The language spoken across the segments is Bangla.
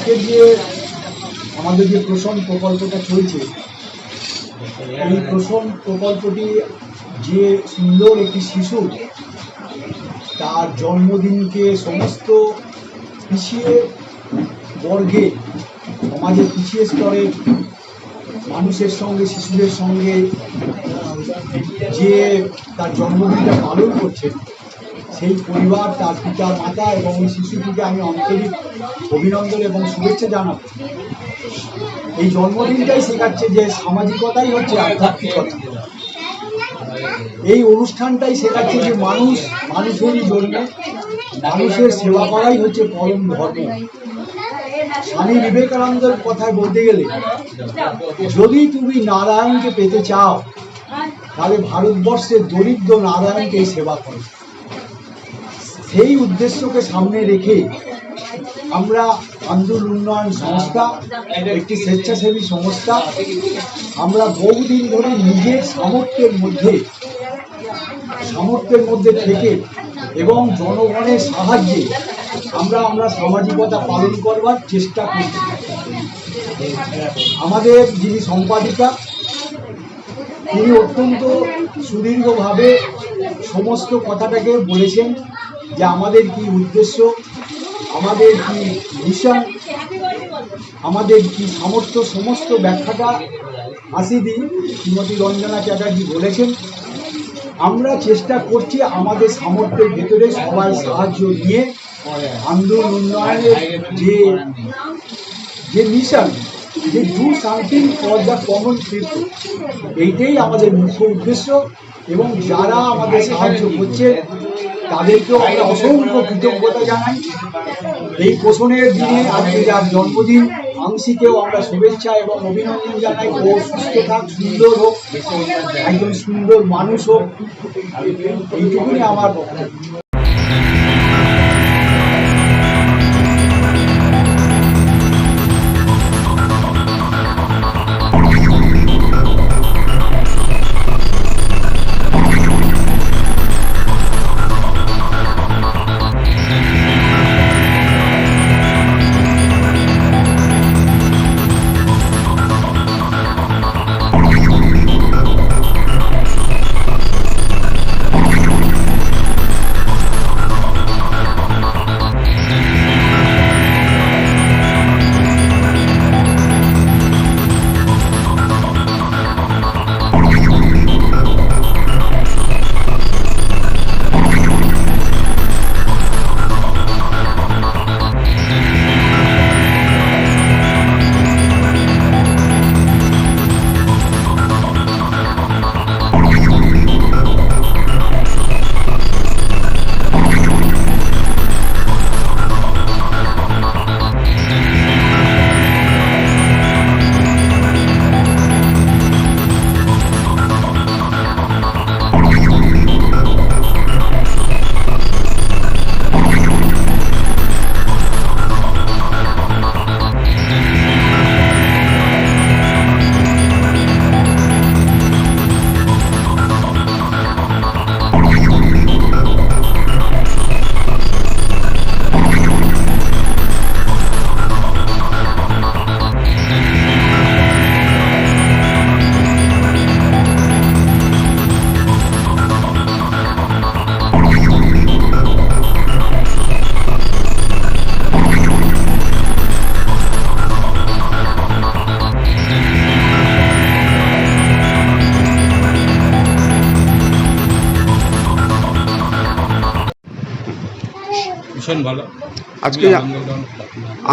আজকের যে আমাদের যে প্রসন প্রকল্পটা চলছে, এই প্রসন প্রকল্পটি যে সুন্দর একটি শিশু, তার জন্মদিনকে সমস্ত পিছিয়ে বর্গে, সমাজের পিছিয়ে স্তরের মানুষের সঙ্গে, শিশুদের সঙ্গে যে তার জন্মদিনটা পালন করছে সেই পরিবার, তার পিতা, মাতা এবং ওই শিশুটিকে আমি আন্তরিক অভিনন্দন এবং শুভেচ্ছা জানাব। এই জন্মদিনটাই শেখাচ্ছে যে সামাজিকতাই হচ্ছে আধ্যাত্মিকতা। এই অনুষ্ঠানটাই শেখাচ্ছে যে মানুষ, মানুষেরই জন্য, মানুষের সেবা করাই হচ্ছে পরম ধর্ম। স্বামী বিবেকানন্দের কথায় বলতে গেলে, যদি তুমি নারায়ণকে পেতে চাও, তাহলে ভারতবর্ষের দরিদ্র নারায়ণকে সেবা করো। সেই উদ্দেশ্যকে সামনে রেখে আমরা আন্দোলন উন্নয়ন সংস্থা, একটি স্বেচ্ছাসেবী সংস্থা, আমরা বহুদিন ধরে নিজের সামর্থ্যের মধ্যে সামর্থ্যের মধ্যে থেকে এবং জনগণের সাহায্যে আমরা আমরা সামাজিকতা পালন করবার চেষ্টা করছি। আমাদের যিনি সম্পাদিকা, তিনি অত্যন্ত সুদীর্ঘভাবে সমস্ত কথাটাকে বলেছেন। যে আমাদের কি উদ্দেশ্য, আমাদের কি মিশন আমাদের কি সামর্থ্য, সমস্ত ব্যাখ্যাটা হাসিদি শ্রীমতী রঞ্জনা চ্যাটার্জি বলেছেন, আমরা চেষ্টা করছি আমাদের সামর্থ্যের ভেতরে সবাই সাহায্য নিয়ে আন্দোলন উন্নয়নের যে যে মিশন যে do something for the common people এইটাই আমাদের মুখ্য উদ্দেশ্য এবং যারা আমাদের সাহায্য করছে তাদেরকেও আমরা অসংখ্য কৃতজ্ঞতা জানাই। এই পোষণের দিনে আজকে যার জন্মদিন আংশিকেও আমরা শুভেচ্ছা এবং অভিনন্দন জানাই। ও সুস্থ থাক সুন্দর হোক একজন সুন্দর মানুষ হোক। এইটুকুনি আমার বক্তব্য। ভীষণ ভালো? আজকে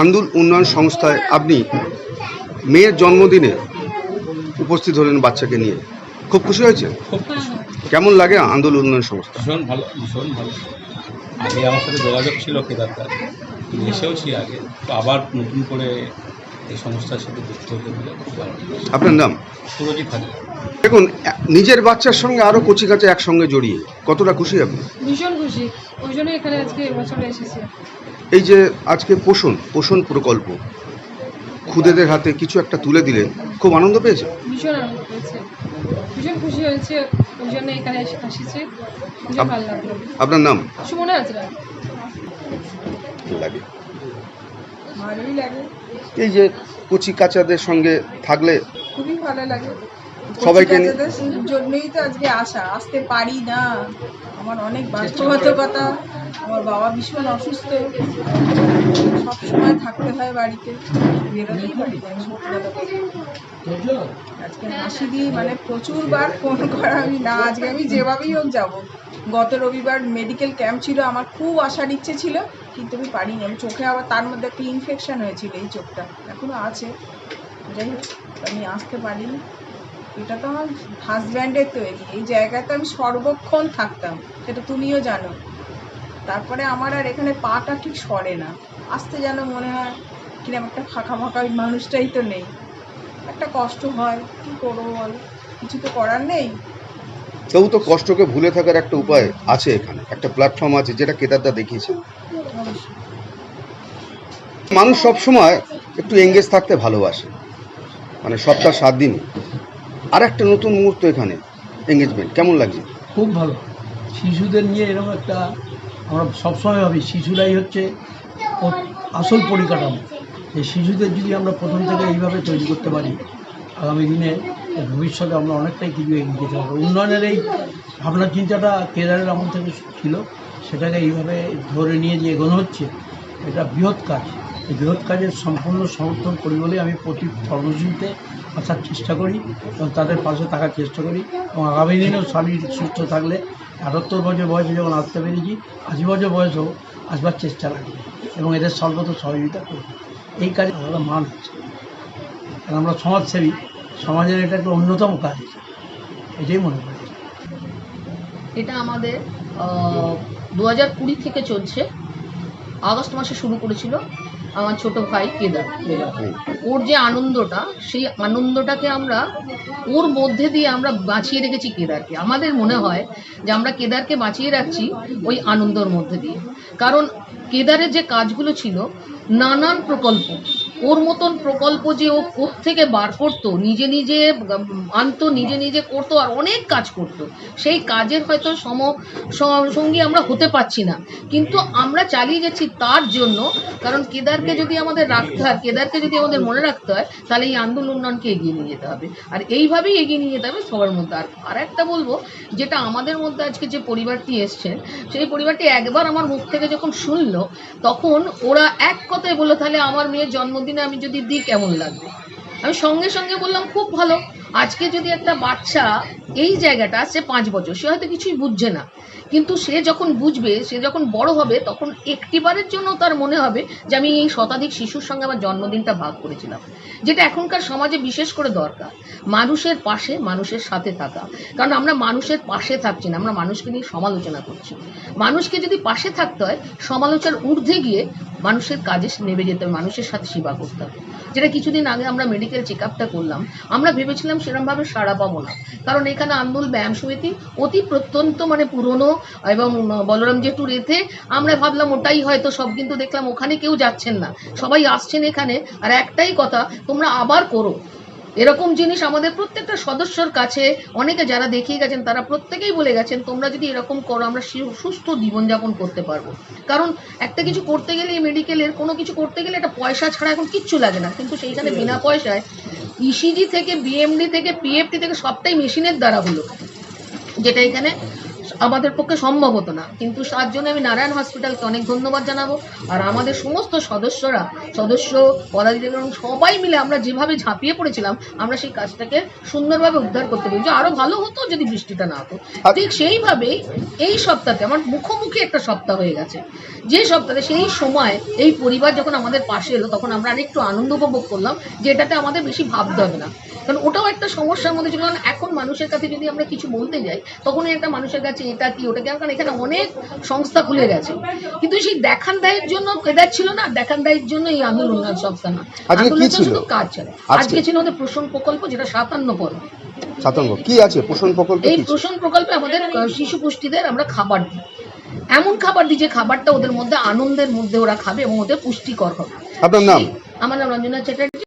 আন্দুল উন্নয়ন সংস্থায় আপনি মেয়ের জন্মদিনে উপস্থিত হলেন বাচ্চাকে নিয়ে। খুব খুশি হয়েছে খুব কেমন লাগে আন্দোল উন্নয়ন সংস্থা? ভীষণ ভালো ভীষণ ভালো। আগে আমার সাথে যোগাযোগ ছিল কেদারদার এসেওছি আগে। তো আবার নতুন করে এই সংস্থার সাথে যুক্ত হতে পেরে খুব ভালো আপনার নাম? সুরজিৎ হাজার। দেখুন নিজের বাচ্চার সঙ্গে আরও কচি কাছে একসঙ্গে জড়িয়ে কতটা খুশি আপনি? ভীষণ খুশি। ওই জন্য এখানে আজকে এবছর এসেছি। এই যে আজকে পোষণ পোষণ প্রকল্প খুদেদের হাতে কিছু একটা তুলে দিলেন খুব আনন্দ পেয়েছে? ভীষণ আনন্দ পেয়েছে। ভীষণ খুশি হয়েছে ওই জন্য এখানে এসে আসিছে। ভীষণ আপ- ভালো লাগল। আপনার নাম? সুমনা হাজরা। লাগে। ভালোই লাগে। এই যে কচি কাচাদের সঙ্গে থাকলে খুবই ভালো লাগে। সবাইকে নিয়ে- জন্যই তো আজকে আসা। আসতে পারি না। আমার অনেক বাস্তবতা আমার বাবা ভীষণ অসুস্থ। সব সময় থাকতে হয় বাড়িতে। বেরোতেই সত্যি আজকে হাসি দিয়ে মানে প্রচুর বার ফোন করা আমি না। আজকে আমি যেভাবেই হোক যাব। গত রবিবার মেডিকেল ক্যাম্প ছিল, আমার খুব আসার ইচ্ছে ছিল, কিন্তু আমি পারিনি। আমি চোখে আবার তার মধ্যে একটা ইনফেকশান হয়েছিল এই চোখটা। এখনও আছে। যাই হোক, আমি আসতে পারিনি। এটা তো আমার হাজব্যান্ডের তৈরি। এই জায়গাতে আমি সর্বক্ষণ থাকতাম, সেটা তুমিও জানো। তারপরে আমার আর এখানে পাটা ঠিক সরে না। আসতে যেন মনে হয়, কিরম একটা ফাঁকা ফাঁকা ওই মানুষটাই তো নেই। একটা কষ্ট হয়, কী করব বল? কিছু তো করার নেই। তবু তো কষ্টকে ভুলে থাকার একটা উপায় আছে এখানে, একটা প্ল্যাটফর্ম আছে যেটা কেদারদা দেখিয়েছে। মানুষ সব সময় একটু এঙ্গেজ থাকতে ভালোবাসে মানে সপ্তাহ সাত দিন আর একটা নতুন মুহূর্ত এখানে এঙ্গেজমেন্ট কেমন লাগছে? খুব ভালো। শিশুদের নিয়ে এরকম একটা আমরা সবসময় ভাবি, শিশুরাই হচ্ছে আসল পরিকাঠামো। এই শিশুদের যদি আমরা প্রথম থেকে এইভাবে তৈরি করতে পারি, আগামী দিনে ভবিষ্যতে আমরা অনেকটাই কিছু এগিয়ে যেতে পারব। উন্নয়নের এই ভাবনা চিন্তাটা কেদারের আমল থেকে ছিল, সেটাকে এইভাবে ধরে নিয়ে যে এগোনো হচ্ছে, এটা বৃহৎ কাজ। এই বৃহৎ কাজের সম্পূর্ণ সমর্থন করি বলেই আমি প্রতি কর্মসূচিতে আসার চেষ্টা করি এবং তাদের পাশে থাকার চেষ্টা করি এবং আগামী দিনেও শারীরিক সুস্থ থাকলে আটাত্তর বছর বয়সে যখন আসতে পেরেছি, আশি বছর বয়সেও আসবার চেষ্টা রাখবে এবং এদের সর্বত সহযোগিতা করব। এই কাজে আমরা মান হচ্ছে কারণ আমরা সমাজসেবী সমাজের এটা একটা অন্যতম কাজ। এটাই মনে করি। এটা আমাদের দু হাজার কুড়ি থেকে চলছে। আগস্ট মাসে শুরু করেছিল আমার ছোট ভাই কেদার ওর যে আনন্দটা সেই আনন্দটাকে আমরা ওর মধ্যে দিয়ে আমরা বাঁচিয়ে রেখেছি কেদারকে। আমাদের মনে হয় যে আমরা কেদারকে বাঁচিয়ে রাখছি ওই আনন্দর মধ্যে দিয়ে। কারণ কেদারের যে কাজগুলো ছিল নানান প্রকল্প ওর মতন প্রকল্প যে ও থেকে বার করতো, নিজে নিজে আনতো, নিজে নিজে করতো আর অনেক কাজ করতো, সেই কাজের হয়তো সম সঙ্গী আমরা হতে পারছি না। কিন্তু আমরা চালিয়ে যাচ্ছি তার জন্য, কারণ কেদারকে যদি আমাদের রাখতে হয়, কেদারকে যদি আমাদের মনে রাখতে হয়, তাহলে এই আন্দোলন উন্নয়নকে এগিয়ে নিয়ে যেতে হবে। আর এইভাবেই এগিয়ে নিয়ে যেতে হবে সবার মধ্যে। আর আর একটা বলব, যেটা আমাদের মধ্যে আজকে যে পরিবারটি এসছেন সেই পরিবারটি একবার আমার মুখ থেকে যখন শুনলো, তখন ওরা এক কথায় বলল, তাহলে আমার মেয়ের জন্মদিনে আমি যদি দিই, কেমন লাগবে? আমি সঙ্গে সঙ্গে বললাম, খুব ভালো। আজকে যদি একটা বাচ্চা এই জায়গাটা সে পাঁচ বছর, সে হয়তো কিছুই বুঝছে না। কিন্তু সে যখন বুঝবে, সে যখন বড় হবে, তখন একটিবারের জন্য তার মনে হবে যে আমি এই শতাধিক শিশুর সঙ্গে আমার জন্মদিনটা ভাগ করেছিলাম, যেটা এখনকার সমাজে বিশেষ করে দরকার। মানুষের পাশে মানুষের সাথে থাকা। কারণ আমরা মানুষের পাশে থাকছি না, আমরা মানুষকে নিয়ে সমালোচনা করছি। মানুষকে যদি পাশে থাকতে হয় সমালোচনার ঊর্ধ্বে গিয়ে মানুষের কাজে নেমে যেতে হবে, মানুষের সাথে সেবা করতে হবে। যেটা কিছুদিন আগে আমরা মেডিকেল চেক আপটা করলাম, আমরা ভেবেছিলাম সেরকমভাবে সাড়া পাবো না। কারণ এখানে আন্দোল, ব্যায়াম সমিতি অতি প্রত্যন্ত মানে পুরনো এবং বলরাম জেঠুর এতে আমরা ভাবলাম ওটাই হয়তো সব, কিন্তু দেখলাম ওখানে কেউ যাচ্ছেন না। সবাই আসছেন এখানে, আর একটাই কথা, তোমরা আবার করো। এরকম জিনিস আমাদের প্রত্যেকটা সদস্যর কাছে, অনেকে যারা দেখিয়ে গেছেন, তারা প্রত্যেকেই বলে গেছেন, তোমরা যদি এরকম করো, আমরা সুস্থ জীবনযাপন করতে পারব। কারণ একটা কিছু করতে গেলে এই মেডিকেলের কোনো কিছু করতে গেলে একটা পয়সা ছাড়া এখন কিচ্ছু লাগে না। কিন্তু সেইখানে বিনা পয়সায় ইসিজি থেকে বিএমডি থেকে পিএফটি থেকে সবটাই মেশিনের দ্বারা হলো। যেটা এখানে আমাদের পক্ষে সম্ভব হতো না। কিন্তু তার জন্য আমি নারায়ণ হসপিটালকে অনেক ধন্যবাদ জানাব। আর আমাদের সমস্ত সদস্যরা সদস্য পদাধিকারী এবং সবাই মিলে আমরা যেভাবে ঝাঁপিয়ে পড়েছিলাম আমরা সেই কাজটাকে সুন্দরভাবে উদ্ধার করতে পেরেছি। আরও ভালো হতো যদি বৃষ্টিটা না হতো। ঠিক সেইভাবেই এই সপ্তাহে আমার মুখোমুখি একটা সপ্তাহ হয়ে গেছে। যে সপ্তাহে সেই সময় এই পরিবার যখন আমাদের পাশে এলো তখন আমরা আরেকটু আনন্দ উপভোগ করলাম যে এটাতে আমাদের বেশি ভাবতে হবে না। কারণ ওটাও একটা সমস্যার মধ্যে ছিল। কারণ এখন মানুষের কাছে যদি আমরা কিছু বলতে যাই তখনই একটা মানুষের কাছে এটা কি ওটা কি? কারণ এখানে অনেক সংস্থা খুলে গেছে। কিন্তু সেই দেখান দায়ের জন্য কেদার ছিল না দেখান দায়ের জন্য এই আন্দোলন সংস্থা না? শুধু কাজ চলে। আজকে? আজকে ছিল আমাদের পোষণ প্রকল্প যেটা সাতান্ন পর্ব। সাতান্ন কি আছে? পোষণ প্রকল্প এই পোষণ প্রকল্পে আমাদের শিশু পুষ্টিদের আমরা খাবার দিই। এমন খাবার দিই যে খাবারটা ওদের মধ্যে আনন্দের মধ্যে ওরা খাবে এবং ওদের পুষ্টিকর হবে। আপনার নাম? আমার নাম রঞ্জনা চ্যাটার্জি।